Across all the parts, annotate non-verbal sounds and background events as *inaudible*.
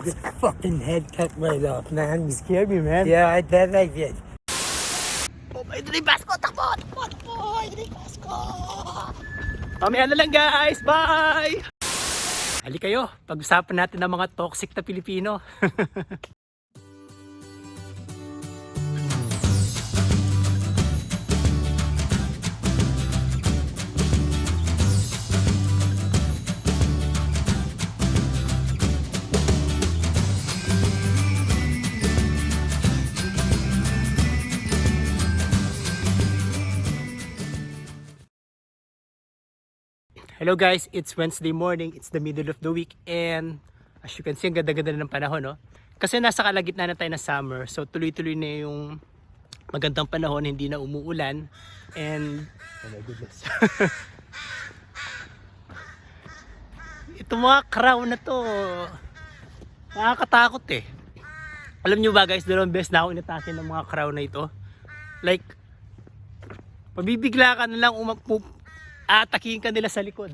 Just fucking head cut right off, man. You scared me, man. Yeah, I bet I did. Oh, my Idol Basco! Takbo! Takbo! Takbo! Idol Basco! Mamaya na lang guys! Bye! Hali kayo, pag-usapan natin ng mga toxic na Pilipino. *laughs* Hello guys, it's Wednesday morning, it's the middle of the week and as you can see, ang ganda-ganda na ng panahon, no? Kasi nasa kalagitnaan na tayo ng summer, so tuloy-tuloy na yung magandang panahon, hindi na umuulan and oh my goodness. *laughs* Ito mga crown na to, nakakatakot eh. Alam nyo ba guys, dalawang beses na ako inatake ng mga crown na ito. Like, Pabibigla ka na lang umapup aatakihin ka nila sa likod.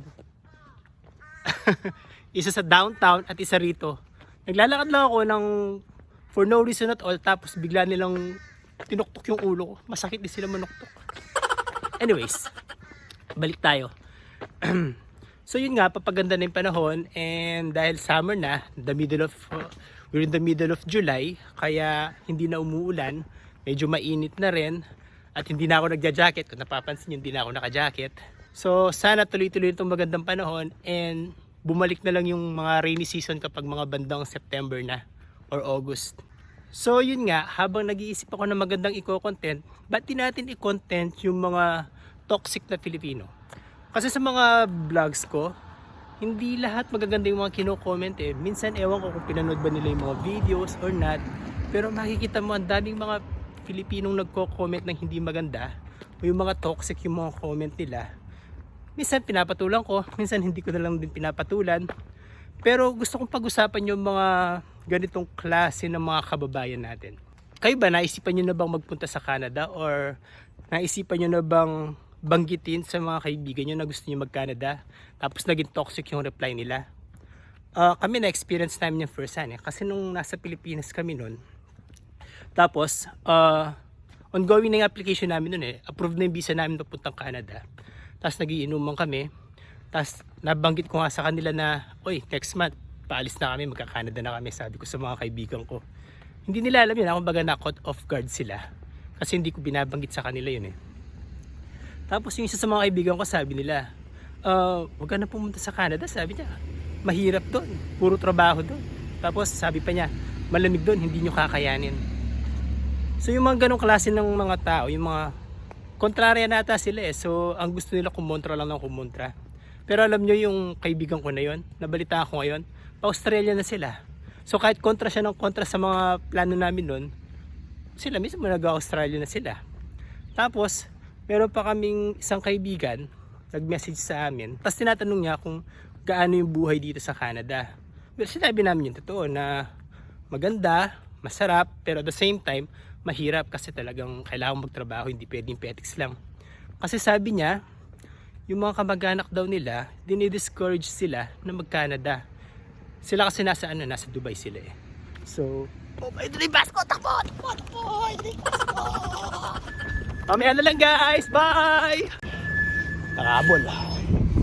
*laughs* isa sa downtown at isa rito. Naglalakad lang ako ng for no reason at all tapos bigla nilang tinuktok yung ulo ko. Masakit din sila manuktok. *laughs* Anyways, balik tayo. *clears throat* so yun nga, papaganda na yung panahon and dahil summer na, the middle of, uh, we're in the middle of July, kaya hindi na umuulan, medyo mainit na rin at hindi na ako nagja-jacket. Kung napapansin nyo, hindi na ako naka-jacket. So sana tuloy-tuloy itong magandang panahon and bumalik na lang yung mga rainy season kapag mga bandang September na or August. So yun nga, habang nag-iisip ako ng magandang i-content, ba't natin i-content yung mga toxic na Filipino? Kasi sa mga vlogs ko, hindi lahat magaganda yung mga kino-comment eh. Minsan ewan ko kung pinanood ba nila yung mga videos or not. Pero makikita mo ang daming mga Filipinong nagko-comment ng hindi maganda o yung mga toxic yung mga comment nila. Minsan pinapatulan ko, minsan hindi ko na lang din pinapatulan. Pero gusto kong pag-usapan yung mga ganitong klase ng mga kababayan natin. Kayo ba naisipan nyo na bang magpunta sa Canada or naisipan nyo na bang banggitin sa mga kaibigan nyo na gusto nyo mag-Canada tapos naging toxic yung reply nila? Ah, kami na-experience namin yung first hand eh. Kasi nung nasa Pilipinas kami noon, tapos, uh, ongoing na yung application namin nun eh. Approved na yung visa namin papuntang Canada. Tapos nagiinuman kami. Tapos nabanggit ko nga sa kanila na, Oy, next month, paalis na kami, magka-Canada na kami. Sabi ko sa mga kaibigan ko. Hindi nila alam yun. Ako baga na caught off guard sila. Kasi hindi ko binabanggit sa kanila yun eh. Tapos yung isa sa mga kaibigan ko sabi nila, uh, huwag ka na pumunta sa Canada. Sabi niya, mahirap doon. Puro trabaho doon. Tapos sabi pa niya, malamig doon, hindi nyo kakayanin. So yung mga ganong klase ng mga tao, yung mga kontrarya nata sila eh. So ang gusto nila kumontra lang ng kumontra. Pero alam nyo yung kaibigan ko na yon, nabalita ko ngayon, pa-Australia na sila. So kahit kontra siya ng kontra sa mga plano namin nun, sila mismo nag-Australia na sila. Tapos, meron pa kaming isang kaibigan, nag-message sa amin. Tapos tinatanong niya kung gaano yung buhay dito sa Canada. Pero sinabi namin yung totoo na maganda, masarap, pero at the same time, mahirap kasi talagang kailangan magtrabaho, hindi pwedeng petics lang. Kasi sabi niya, yung mga kamag-anak daw nila, dinidiscourage sila na mag-Canada. Sila kasi nasa ano, nasa Dubai sila eh. So, oh my Idol Basco, takbo, takbo, takbo, Basco. Mamaya na lang guys, bye! Nakabol.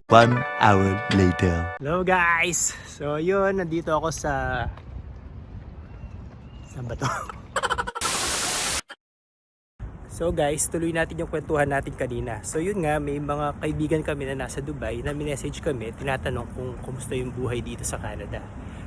One hour later. Hello guys! So yun, nandito ako sa... Saan ba to? *laughs* So guys, tuloy natin yung kwentuhan natin kanina. So yun nga, may mga kaibigan kami na nasa Dubai na minessage kami, tinatanong kung kumusta yung buhay dito sa Canada.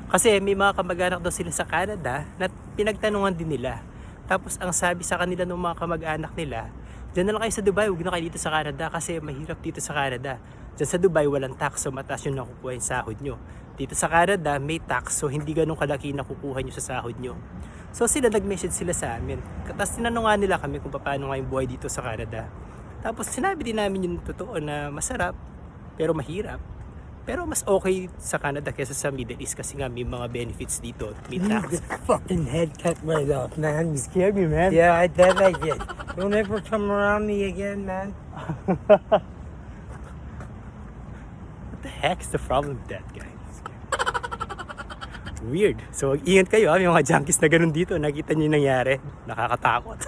Kasi may mga kamag-anak daw sila sa Canada na pinagtanungan din nila. Tapos ang sabi sa kanila ng mga kamag-anak nila, Diyan na lang kayo sa Dubai, huwag na kayo dito sa Canada kasi mahirap dito sa Canada. Diyan sa Dubai, walang tax, so mataas yung nakukuha yung sahod nyo. Dito sa Canada, may tax, so hindi ganun kalaki nakukuha nyo sa sahod nyo. So sila nag-message sila sa amin. Tapos tinanong nga nila kami kung paano nga yung buhay dito sa Canada. Tapos sinabi din namin yung totoo na masarap, pero mahirap. Pero mas okay sa Canada kaysa sa Middle East kasi nga may mga benefits dito. May tax. Fucking head cut right off, man. You scared me, man. Yeah, I bet I did. Don't ever come around me again, man. *laughs* What the heck is the problem with that guy? Weird. So, ingat kayo ha. May mga junkies na ganun dito. Nakita niyo yung nangyari. Nakakatakot. *laughs*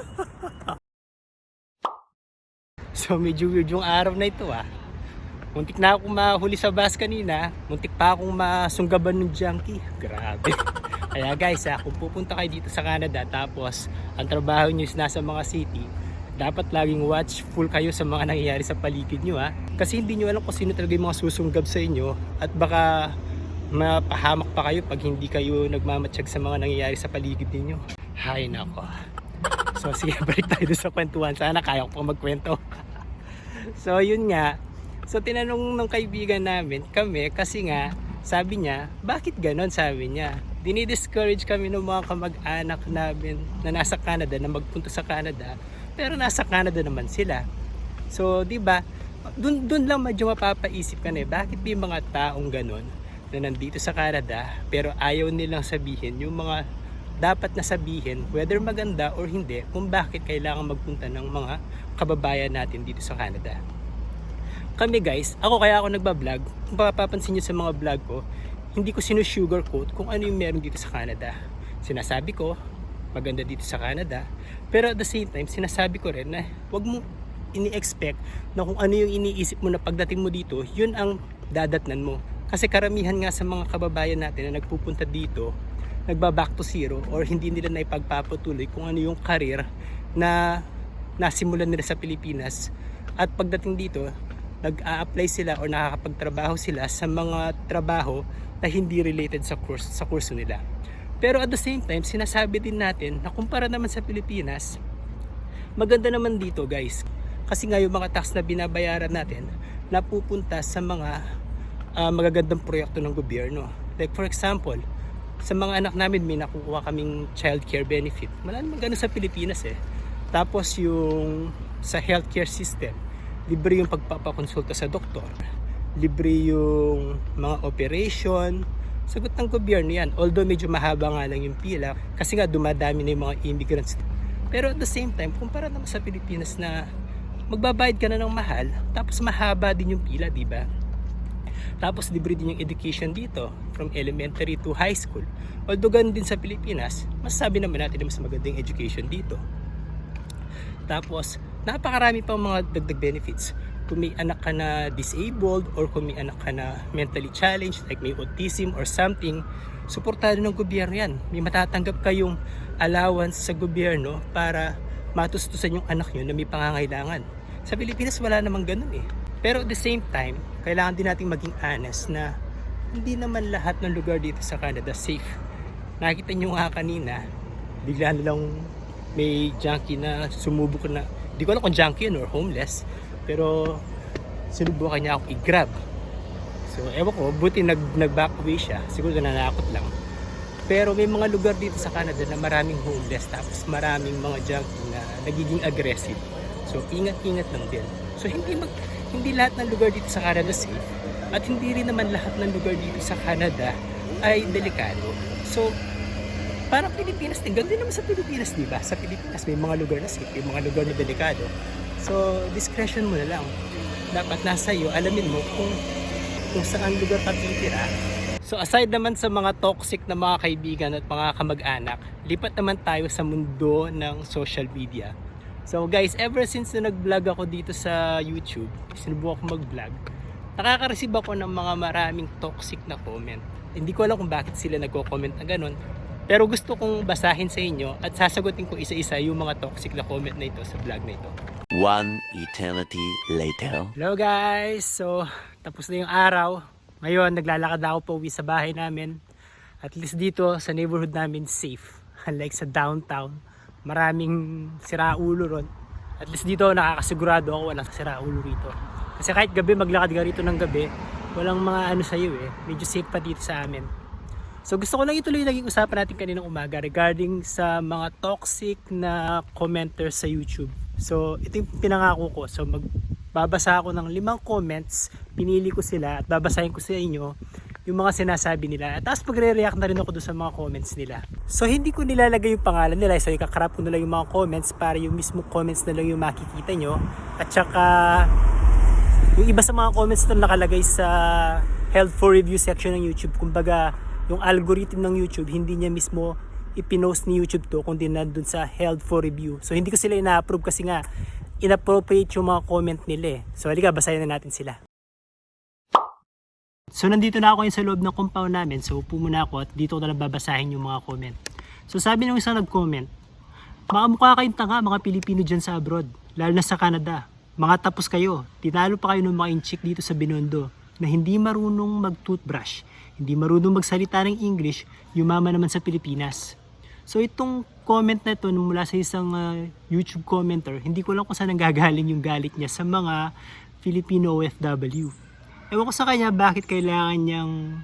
so, medyo weird yung araw na ito ah. Muntik na akong mahuli sa bus kanina. Muntik pa akong masunggaban ng junkie. Grabe. *laughs* Kaya guys, ah, kung pupunta kayo dito sa Canada tapos ang trabaho nyo is nasa mga city, dapat laging watchful kayo sa mga nangyayari sa paligid nyo ha. Kasi hindi nyo alam kung sino talaga yung mga susunggab sa inyo at baka mapahamak pa kayo pag hindi kayo nagmamatsyag sa mga nangyayari sa paligid ninyo. Hay nako. So sige, *laughs* balik tayo sa kwentuhan. Sana kaya ko pa magkwento. *laughs* so yun nga. So tinanong ng kaibigan namin, kami, kasi nga, sabi niya, bakit ganon sabi niya. Dinidiscourage kami ng mga kamag-anak namin na nasa Canada, na magpunta sa Canada, pero nasa Canada naman sila. So, di ba, dun, dun lang medyo mapapaisip ka na eh, bakit may mga taong ganon na nandito sa Canada, pero ayaw nilang sabihin yung mga dapat na sabihin, whether maganda or hindi, kung bakit kailangan magpunta ng mga kababayan natin dito sa Canada kami guys, ako kaya ako nagbablog, kung papapansin nyo sa mga vlog ko, hindi ko sinusugarcoat kung ano yung meron dito sa Canada. Sinasabi ko, maganda dito sa Canada, pero at the same time, sinasabi ko rin na wag mo ini-expect na kung ano yung iniisip mo na pagdating mo dito, yun ang dadatnan mo. Kasi karamihan nga sa mga kababayan natin na nagpupunta dito, nagba back to zero or hindi nila na ipagpapatuloy kung ano yung career na nasimulan nila sa Pilipinas at pagdating dito nag-a-apply sila or nakakapagtrabaho sila sa mga trabaho na hindi related sa course sa kurso nila. Pero at the same time, sinasabi din natin na kumpara naman sa Pilipinas, maganda naman dito guys. Kasi nga yung mga tax na binabayaran natin napupunta sa mga ah, magagandang proyekto ng gobyerno. Like for example, sa mga anak namin may nakukuha kaming child care benefit. Wala naman ganun sa Pilipinas eh. Tapos yung sa healthcare system, libre yung pagpapakonsulta sa doktor. Libre yung mga operation. Sagot ng gobyerno yan. Although medyo mahaba nga lang yung pila kasi nga dumadami na yung mga immigrants. Pero at the same time, kumpara naman sa Pilipinas na magbabayad ka na ng mahal, tapos mahaba din yung pila, di ba? Tapos libre din yung education dito from elementary to high school. Although ganun din sa Pilipinas, masasabi naman natin na mas magandang education dito. Tapos, napakarami pang mga dagdag benefits. Kung may anak ka na disabled or kung may anak ka na mentally challenged like may autism or something, suportado ng gobyerno yan. May matatanggap kayong allowance sa gobyerno para matustusan yung anak nyo na may pangangailangan. Sa Pilipinas wala namang ganun eh. Pero at the same time, kailangan din nating maging honest na hindi naman lahat ng lugar dito sa Canada safe. Nakita nyo nga kanina, bigla nilang may junkie na sumubok na di ko alam kung junkie yun or homeless pero sinubukan niya ako i-grab. So ewan ko buti nag, nag back away siya. Siguro nanakot lang. Pero may mga lugar dito sa Canada na maraming homeless tapos maraming mga junkie na nagiging aggressive. So ingat-ingat lang din. So hindi mag, hindi lahat ng lugar dito sa Canada safe at hindi rin naman lahat ng lugar dito sa Canada ay delikado so parang Pilipinas din. Ganun din naman sa Pilipinas, di ba? Sa Pilipinas, may mga lugar na safe, may mga lugar na delikado. So, discretion mo na lang. Dapat nasa iyo, alamin mo kung, kung saan lugar ka titira. So, aside naman sa mga toxic na mga kaibigan at mga kamag-anak, lipat naman tayo sa mundo ng social media. So guys, ever since na nag-vlog ako dito sa YouTube, sinubukan ko mag-vlog, nakaka-receive ako ng mga maraming toxic na comment. Hindi ko alam kung bakit sila nagko-comment na ganun. Pero gusto kong basahin sa inyo at sasagutin ko isa-isa yung mga toxic na comment na ito sa vlog na ito. One eternity later. Hello guys! So, tapos na yung araw. Ngayon, naglalakad ako pa uwi sa bahay namin. At least dito sa neighborhood namin safe. *laughs* Unlike sa downtown, maraming siraulo ron. At least dito nakakasigurado ako walang siraulo rito. Kasi kahit gabi maglakad ka rito ng gabi, walang mga ano sa'yo eh. Medyo safe pa dito sa amin. So gusto ko lang ituloy naging usapan natin kaninang umaga regarding sa mga toxic na commenters sa YouTube. So ito yung pinangako ko. So magbabasa ako ng limang comments, pinili ko sila at babasahin ko sa inyo yung mga sinasabi nila. At tapos magre-react na rin ako doon sa mga comments nila. So hindi ko nilalagay yung pangalan nila. So ikakrap ko na lang yung mga comments para yung mismo comments na lang yung makikita nyo. At saka yung iba sa mga comments na nakalagay sa help for review section ng YouTube. Kumbaga yung algorithm ng YouTube, hindi niya mismo ipinost ni YouTube to kundi nandun sa held for review. So hindi ko sila ina-approve kasi nga inappropriate yung mga comment nila eh. So halika, basahin na natin sila. So nandito na ako ngayon sa loob ng compound namin. So upo muna ako at dito ko na babasahin yung mga comment. So sabi ng isang nag-comment, mga mukha kayong tanga mga Pilipino dyan sa abroad, lalo na sa Canada. Mga tapos kayo, tinalo pa kayo ng mga inchik dito sa Binondo na hindi marunong mag-toothbrush, hindi marunong magsalita ng English, yumama naman sa Pilipinas. So itong comment na ito mula sa isang ah, YouTube commenter, hindi ko lang kung saan nanggagaling yung galit niya sa mga Filipino OFW. Ewan ko sa kanya bakit kailangan niyang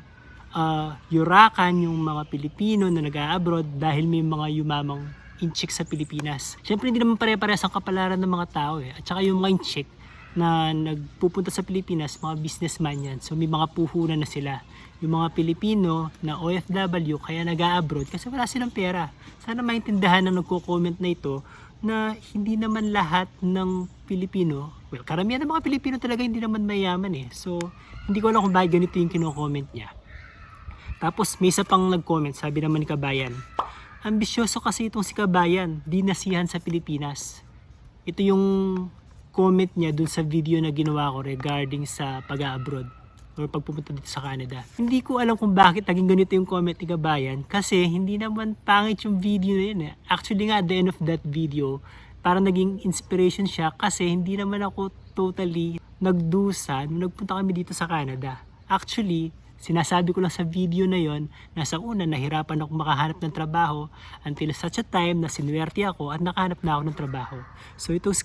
ah, yurakan yung mga Pilipino na nag-abroad dahil may mga yumamang inchik sa Pilipinas. Siyempre hindi naman pare-parehas ang kapalaran ng mga tao eh. At saka yung mga inchik na nagpupunta sa Pilipinas, mga businessman yan. So may mga puhunan na sila. Yung mga Pilipino na OFW kaya nag-abroad kasi wala silang pera. Sana maintindihan ng nagko-comment na ito na hindi naman lahat ng Pilipino, well, karamihan ng mga Pilipino talaga hindi naman mayaman eh. So, hindi ko alam kung bakit ganito yung kino-comment niya. Tapos, may isa pang nag-comment, sabi naman ni Kabayan, ambisyoso kasi itong si Kabayan, di nasihan sa Pilipinas. Ito yung comment niya dun sa video na ginawa ko regarding sa pag-abroad or pagpupunta dito sa Canada. Hindi ko alam kung bakit naging ganito yung comment ni Kabayan kasi hindi naman pangit yung video na yun eh. Actually nga at the end of that video, parang naging inspiration siya kasi hindi naman ako totally nagdusa nung nagpunta kami dito sa Canada. Actually, sinasabi ko lang sa video na yon na sa una nahirapan ako makahanap ng trabaho until such a time na sinuwerte ako at nakahanap na ako ng trabaho. So itong si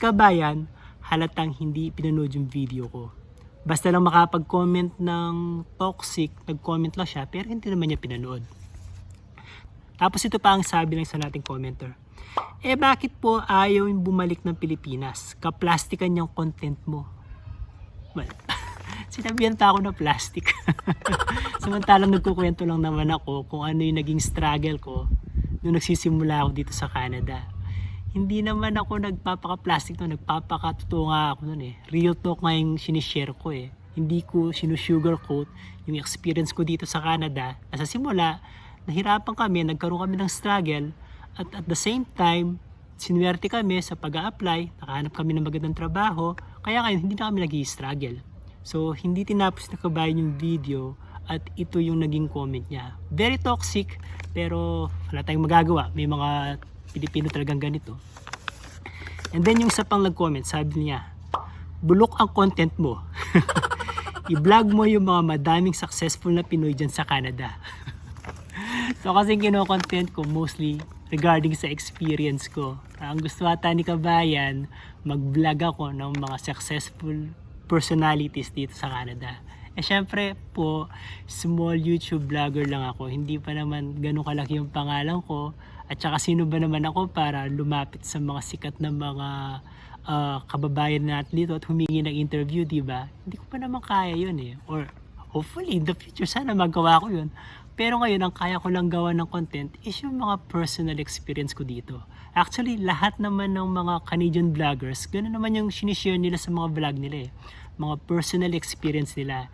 halatang hindi pinanood yung video ko. Basta lang makapag-comment ng toxic, nag-comment lang siya, pero hindi naman niya pinanood. Tapos ito pa ang sabi ng isa nating commenter. Eh bakit po ayaw yung bumalik ng Pilipinas? Kaplastikan yung content mo. Well, *laughs* sinabihan pa ako na plastic. *laughs* Samantalang nagkukwento lang naman ako kung ano yung naging struggle ko nung nagsisimula ako dito sa Canada. Hindi naman ako nagpapaka-plastic no, nagpapakatotoo nga ako nun eh. Real talk nga yung sinishare ko eh. Hindi ko sinusugarcoat yung experience ko dito sa Canada. Na sa simula, nahirapan kami, nagkaroon kami ng struggle at at the same time, sinuwerte kami sa pag apply nakahanap kami ng magandang trabaho, kaya ngayon hindi na kami nag struggle So, hindi tinapos na kabayan yung video at ito yung naging comment niya. Very toxic, pero wala tayong magagawa. May mga Pilipino talagang ganito. And then yung isa pang nag-comment, sabi niya, bulok ang content mo. *laughs* I-vlog mo yung mga madaming successful na Pinoy dyan sa Canada. *laughs* so kasi kino-content ko mostly regarding sa experience ko. Ang gusto ata ni Kabayan, mag-vlog ako ng mga successful personalities dito sa Canada. Eh syempre po, small YouTube vlogger lang ako. Hindi pa naman ganun kalaki yung pangalan ko. At saka sino ba naman ako para lumapit sa mga sikat na mga ah, kababayan natin dito at humingi ng interview, di ba? Hindi ko pa naman kaya yun eh. Or hopefully in the future sana magawa ko yun. Pero ngayon, ang kaya ko lang gawa ng content is yung mga personal experience ko dito. Actually, lahat naman ng mga Canadian vloggers, ganoon naman yung sinishare nila sa mga vlog nila eh. Mga personal experience nila.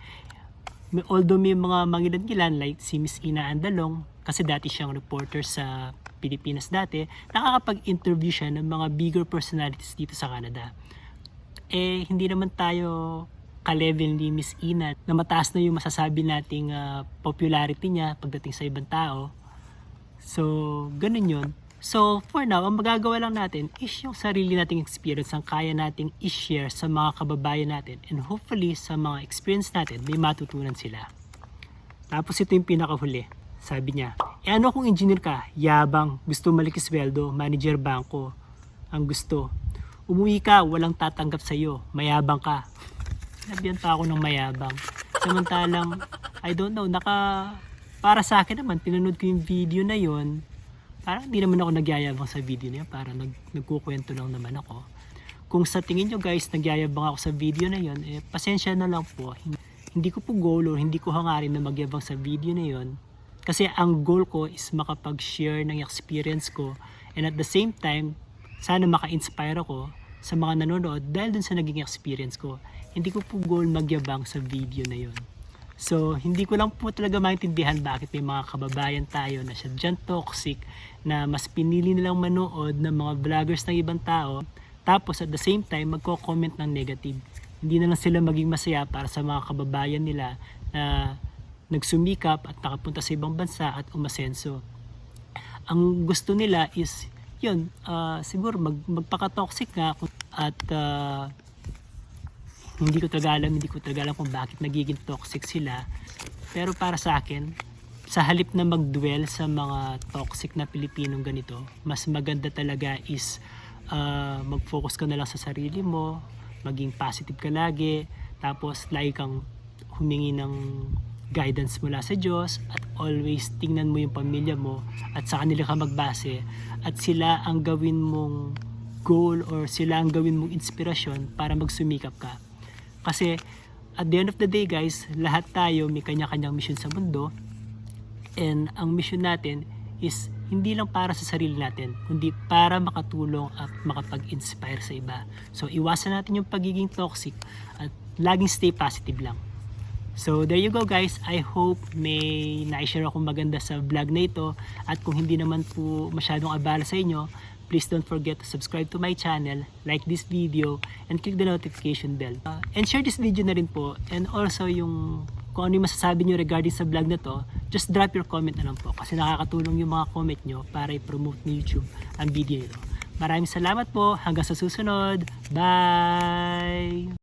Although may mga mangilan-gilan like si Miss Ina Andalong, kasi dati siyang reporter sa Pilipinas dati, nakakapag-interview siya ng mga bigger personalities dito sa Canada. Eh, hindi naman tayo ka-level ni Miss Ina na mataas na yung masasabi nating ah, popularity niya pagdating sa ibang tao. So, ganun yun. So, for now, ang magagawa lang natin is yung sarili nating experience ang kaya nating i-share sa mga kababayan natin and hopefully sa mga experience natin may matutunan sila. Tapos ito yung pinakahuli. Sabi niya, eh ano kung engineer ka? Yabang, gusto malaki sweldo, manager bangko. Ang gusto. Umuwi ka, walang tatanggap sa'yo, mayabang ka. Sinabihan pa ako ng mayabang. Samantalang, I don't know, naka, para sa akin naman, pinanood ko yung video na yon parang hindi naman ako nagyayabang sa video na yun, parang nag, nagkukwento lang naman ako. Kung sa tingin nyo guys, nagyayabang ako sa video na yon eh, pasensya na lang po. Hindi, ko po goal or hindi ko hangarin na magyabang sa video na yon Kasi ang goal ko is makapag-share ng experience ko and at the same time, sana maka-inspire ako sa mga nanonood dahil dun sa naging experience ko. Hindi ko po goal magyabang sa video na yon. So, hindi ko lang po talaga maintindihan bakit may mga kababayan tayo na sadyang toxic na mas pinili nilang manood ng mga vloggers ng ibang tao tapos at the same time magko-comment ng negative. Hindi na lang sila maging masaya para sa mga kababayan nila na nagsumikap at nakapunta sa ibang bansa at umasenso. Ang gusto nila is yun, ah, siguro mag, magpaka-toxic nga at ah, hindi ko talaga alam, hindi ko talaga alam kung bakit nagiging toxic sila. Pero para sa akin, sa halip na mag-dwell sa mga toxic na Pilipinong ganito, mas maganda talaga is ah, mag-focus ka na lang sa sarili mo, maging positive ka lagi, tapos lagi kang humingi ng guidance mula sa Diyos at always tingnan mo yung pamilya mo at sa kanila ka magbase at sila ang gawin mong goal or sila ang gawin mong inspirasyon para magsumikap ka. Kasi at the end of the day guys, lahat tayo may kanya-kanyang mission sa mundo and ang mission natin is hindi lang para sa sarili natin, kundi para makatulong at makapag-inspire sa iba. So iwasan natin yung pagiging toxic at laging stay positive lang. So there you go guys. I hope may na-share akong maganda sa vlog na ito at kung hindi naman po masyadong abala sa inyo, please don't forget to subscribe to my channel, like this video, and click the notification bell. Uh, and share this video na rin po. And also yung kung ano yung masasabi nyo regarding sa vlog na to, just drop your comment na lang po kasi nakakatulong yung mga comment nyo para i-promote ni YouTube ang video nito. Maraming salamat po. Hanggang sa susunod. Bye!